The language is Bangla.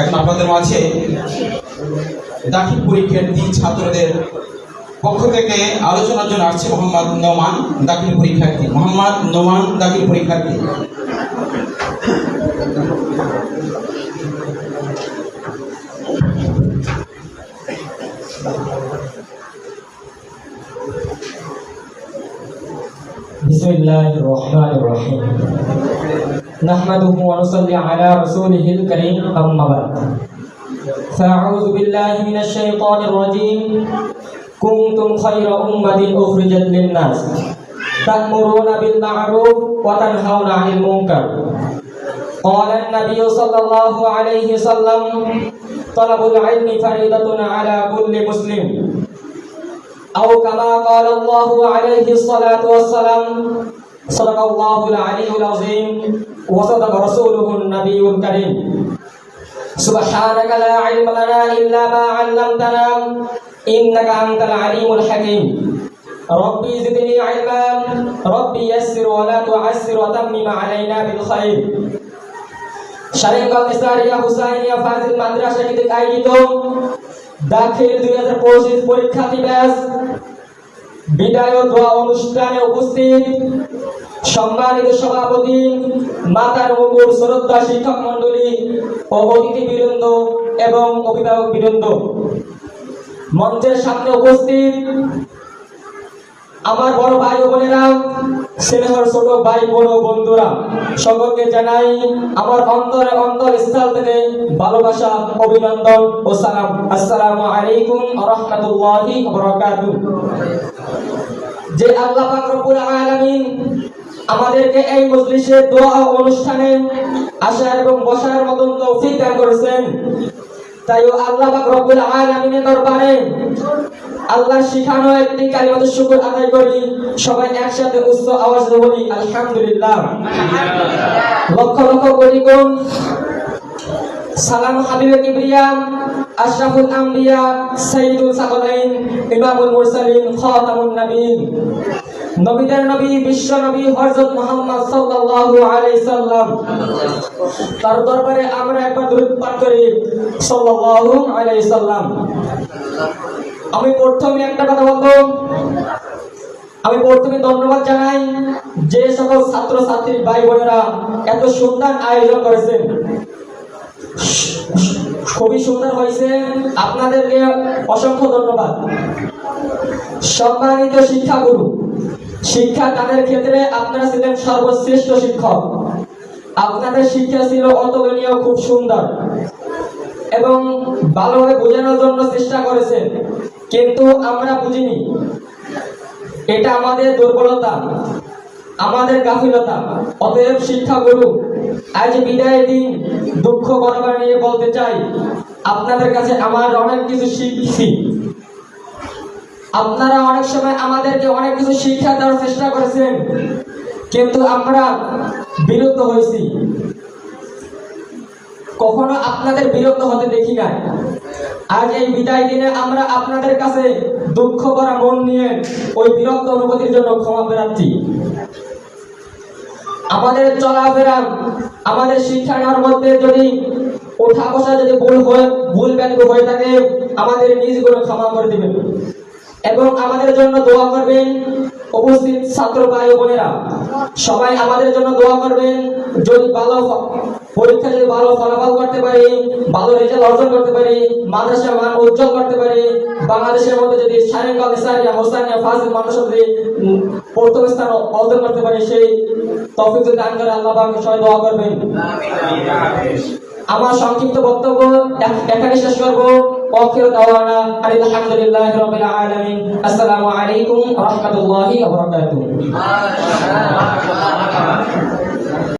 এখন আপনাদের মাঝে দাখিল পরীক্ষার্থী ছাত্রদের পক্ষ থেকে আলোচনার জন্য আসছে মোহাম্মদ নোমান দাখিল পরীক্ষার্থী। মোহাম্মদ নোমান দাখিল পরীক্ষার্থী। বিসমিল্লাহির রহমানির রহিম। نحمده ونصلي على رسوله الكريم. أما بعد فأعوذ بالله من الشيطان الرجيم. كنتم خير أمة أخرجت للناس. تأمرون بالمعروف وتنهون عن المنكر. قال النبي صلى الله عليه وسلم طلب العلم فريضة على كل مسلم. أو كما قال الله عليه الصلاة والسلام صدق الله العلي العظيم وصدق رسوله النبي الكريم سبحانك لا علم لنا إلا ما علمتنا إنك أنت العليم الحكيم ربي زدني علما ربي يسر ولا تعسر وتمم علينا بالخير শারীরিক ইসলামিয়া হুসাইনিয়া ফাজিল মাদ্রাসা কর্তৃক আয়োজিত দাখিল দুই হাজার পঁচিশ পরীক্ষার্থী ব্যাচ বিদায় দোয়া অনুষ্ঠানে উপস্থিত সম্মানিত সভাপতি, মাতার মুকুর শ্রদ্ধা শিক্ষক মন্ডলী ও অতিথি বৃন্দ এবং অভিভাবক বৃন্দ। মঞ্চের সামনে উপস্থিত আমার বড় ভাই ও বোনেরা স্নেহর ছোট ভাই, বোন ও বন্ধুরা, সকলকে জানাই আমার অন্তরে অন্তর স্থল থেকে ভালোবাসা, অভিনন্দন ও সালাম। আসসালামু আলাইকুম রাহমাতুল্লাহি ওয়া বারাকাতুহু। যে আল্লাহ পাক রব্বুল আলামিন আমাদেরকে এই মজলিসে দোয়া অনুষ্ঠানে আসার এবং বসার মতন তৌফিক দান করেছেন, তাই আল্লাহ পাক রব্বুল আলামিনের দরবারে আল্লাহ শিখানো একটি কালিমাত শুকর আদায় করি। সবাই একসাথে উচ্চ আওয়াজে বলি আলহামদুলিল্লাহ। লক্ষ লক্ষ কোটি গুণ। সালাম হাবিবে কিবরিয়া আশরাফুল আম্বিয়া সাইয়্যিদুল সাকলাইন ইমামুল মুরসালিন খাতামুন নবীন নবীদের নবী বিশ্ব নবী হযরত মুহাম্মদ সাল্লাল্লাহু আলাইহি সাল্লাম। তার দরবারে আমরা একবার দরুদ পাঠ করি সাল্লাল্লাহু আলাইহি সাল্লাম। আমি প্রথমে একটা কথা বলব। আমি প্রথমে ধন্যবাদ জানাই যে সকল ছাত্র ছাত্রী ভাই বোনেরা এত সুন্দর আয়োজন করেছেন খুবই সুন্দর হয়েছে। আপনাদেরকে অসংখ্য ধন্যবাদ। সম্মানিত শিক্ষাগুরু, শিক্ষা দানের ক্ষেত্রে আপনারা ছিলেন সর্বশ্রেষ্ঠ শিক্ষক। আপনাদের শিক্ষা ছিল অতুলনীয়, খুব সুন্দর। এবং ভালোভাবে বোঝানোর জন্য চেষ্টা করেছেন। কিন্তু আমরা বুঝিনি। এটা আমাদের দুর্বলতা, আমাদের গাফিলতা। অতএব শিক্ষা গুরু, আজ বিদায় দিন দুঃখ করবার নিয়ে বলতে চাই, আপনাদের কাছে আমার অনেক কিছু শিখছি। আপনারা অনেক সময় আমাদেরকে অনেক কিছু শিক্ষা দেওয়ার চেষ্টা করেছেন, কিন্তু আমরা বিরত হয়েছি। কখনো আপনাদের বিরক্ত হতে দেখি নাই। আজ এই বিদায় দিনে আমরা আপনাদের কাছে দুঃখ করা মন নিয়ে ওই বিরক্ত অনুভূতির জন্য ক্ষমা প্রার্থী। আমাদের চলাফেরা, আমাদের শিক্ষা নেওয়ার মধ্যে যদি ওঠা বসা যদি ভুল হয়ে, ভুল ব্যঙ্গ হয়ে থাকে, আমাদের নিজগুলো ক্ষমা করে দিবেন। এবং আমাদের জন্য দোয়া করবেন উপস্থিত ছাত্র ভাই বোনেরা। সবাই আমাদের জন্য দোয়া করবেন। যদি ভালো পরীক্ষা যদি ভালো ফলাফল করতে পারি ভালো রেজাল্ট অর্জন করতে পারি মাদ্রাসার মান উজ্জ্বল করতে পারি বাংলাদেশের মধ্যে যদি সারেঙ্গল ইসারিয়া হোসানিয়া ফাজিল উম, প্রথম স্থান অর্জন করতে পারি সেই তফিক দান করে আল্লাহ সবাই দোয়া করবেন। আমার সংক্ষিপ্ত বক্তব্য এখ- এখানে শেষ করব। ওয়াকিল দাওয়ানা আলহামদুলিল্লাহি রাব্বিল আসসালামু আলাইকুম